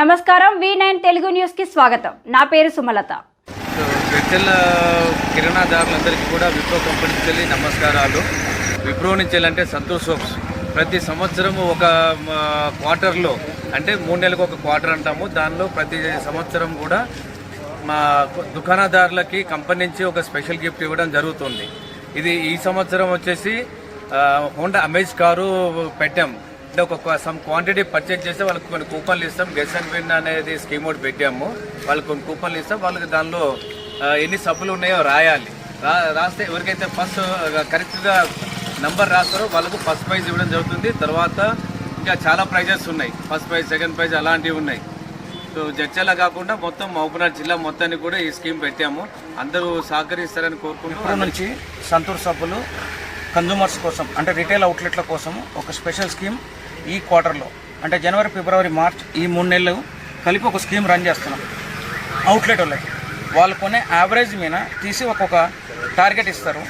నమస్కారం V nine Telugu న్యూస్కి స్వాగతం. నా పేరు సుమలత. సో కిరణాదారులందరికీ కూడా విప్రో కంపెనీ వెళ్ళి నమస్కారాలు. విప్రో నుంచి వెళ్ళంటే సంతోష్ సోప్స్ ప్రతి సంవత్సరం ఒక క్వార్టర్లో అంటే మూడు నెలలకు ఒక క్వార్టర్ అంటాము. దానిలో ప్రతి సంవత్సరం కూడా మా దుకాణదారులకి కంపెనీ నుంచి ఒక స్పెషల్ గిఫ్ట్ ఇవ్వడం జరుగుతుంది. ఇది ఈ సంవత్సరం వచ్చేసి హోండా అమేజ్ కారు పెట్టాం. అంటే ఒక సమ్ క్వాంటిటీ పర్చేజ్ చేస్తే వాళ్ళకి కొన్ని కూపన్లు ఇస్తాం. గెస్ అండ్ విన్ అనేది స్కీమ్ ఒకటి పెట్టాము. వాళ్ళకి కొన్ని కూపన్లు ఇస్తాం. వాళ్ళకి దానిలో ఎన్ని సబ్బులు ఉన్నాయో రాయాలి. రా రాస్తే ఎవరికైతే ఫస్ట్ కరెక్ట్గా నంబర్ రాస్తారో వాళ్ళకు ఫస్ట్ ప్రైజ్ ఇవ్వడం జరుగుతుంది. తర్వాత ఇంకా చాలా ప్రైజెస్ ఉన్నాయి. ఫస్ట్ ప్రైజ్ సెకండ్ ప్రైజ్ అలాంటివి ఉన్నాయి. సో జడ్చల కాకుండా మొత్తం మహబూబ్నగర్ జిల్లా మొత్తాన్ని కూడా ఈ స్కీమ్ పెట్టాము. అందరూ సహకరిస్తారని కోరుకుంటూ ఇప్పుడు నుంచి సంతూర్ సబ్బులు కన్జ్యూమర్స్ కోసం అంటే రిటైల్ అవుట్లెట్ల కోసం ఒక స్పెషల్ స్కీమ్ ఈ క్వార్టర్లో. అంటే జనవరి ఫిబ్రవరి మార్చ్ ఈ మూడు నెలలు కలిపి ఒక స్కీమ్ రన్ చేస్తున్నాం. అవుట్లెట్ వాళ్ళకి. వాళ్ళు కొనే యావరేజ్ మీద తీసి ఒక్కొక్క టార్గెట్ ఇస్తారు.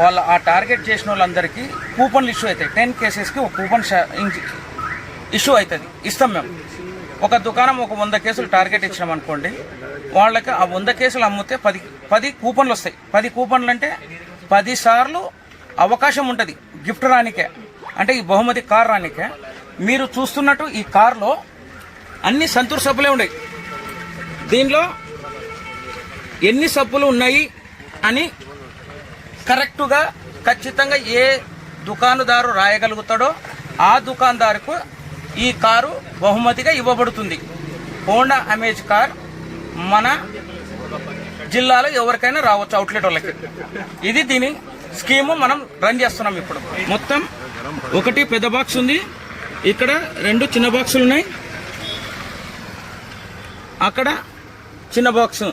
వాళ్ళు ఆ టార్గెట్ చేసిన వాళ్ళందరికీ కూపన్లు ఇష్యూ అవుతాయి. టెన్ కేసెస్కి ఒక కూపన్ ఇష్యూ అవుతుంది. ఇస్తాం మేము. ఒక దుకాణం ఒక వంద కేసులు టార్గెట్ ఇచ్చినాం అనుకోండి వాళ్ళకి ఆ వంద కేసులు అమ్మితే పది పది కూపన్లు వస్తాయి. పది కూపన్లు అంటే పది సార్లు అవకాశం ఉంటుంది. గిఫ్ట్ రానికే. అంటే ఈ బహుమతి కార్ రానికే. మీరు చూస్తున్నట్టు ఈ కార్లో అన్ని సంతూర్ సబ్బులే ఉన్నాయి దీనిలో ఎన్ని సబ్బులు ఉన్నాయి అని కరెక్టుగా ఖచ్చితంగా ఏ దుకాణదారు రాయగలుగుతాడో ఆ దుకాణదారుకు ఈ కారు బహుమతిగా ఇవ్వబడుతుంది. హోండా అమేజ్ కార్ మన జిల్లాలో ఎవరికైనా రావచ్చు అవుట్లెట్ వాళ్ళకి. ఇది దీని స్కీము మనం రన్ చేస్తున్నాం ఇప్పుడు. మొత్తం ఒకటి పెద్ద బాక్స్ ఉంది. ఇక్కడ రెండు చిన్న బాక్సులు ఉన్నాయి అక్కడ చిన్న బాక్స్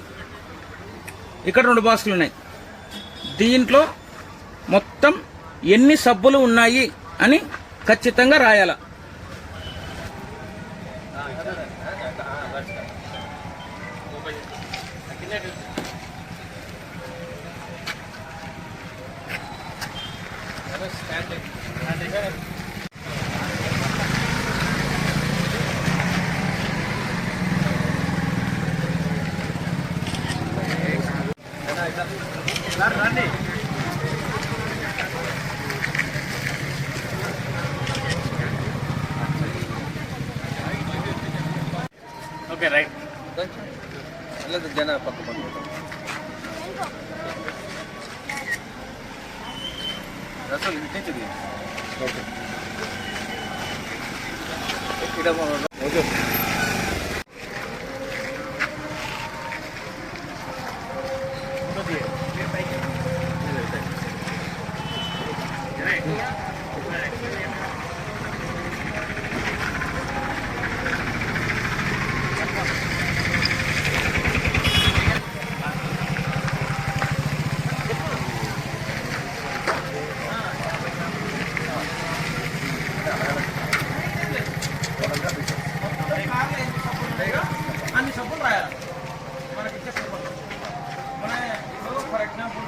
ఇక్కడ రెండు బాక్సులు ఉన్నాయి దీంట్లో మొత్తం ఎన్ని సబ్బులు ఉన్నాయి అని ఖచ్చితంగా రాయాల. రండి ఓకే రైట్ జన పక్క పక్క ఓకే. ఓకే అన్ని సబ్బులు రాయాలి మనకి ఇచ్చే సబ్బులు మన ఇప్పుడు ఫర్ ఎగ్జాంపుల్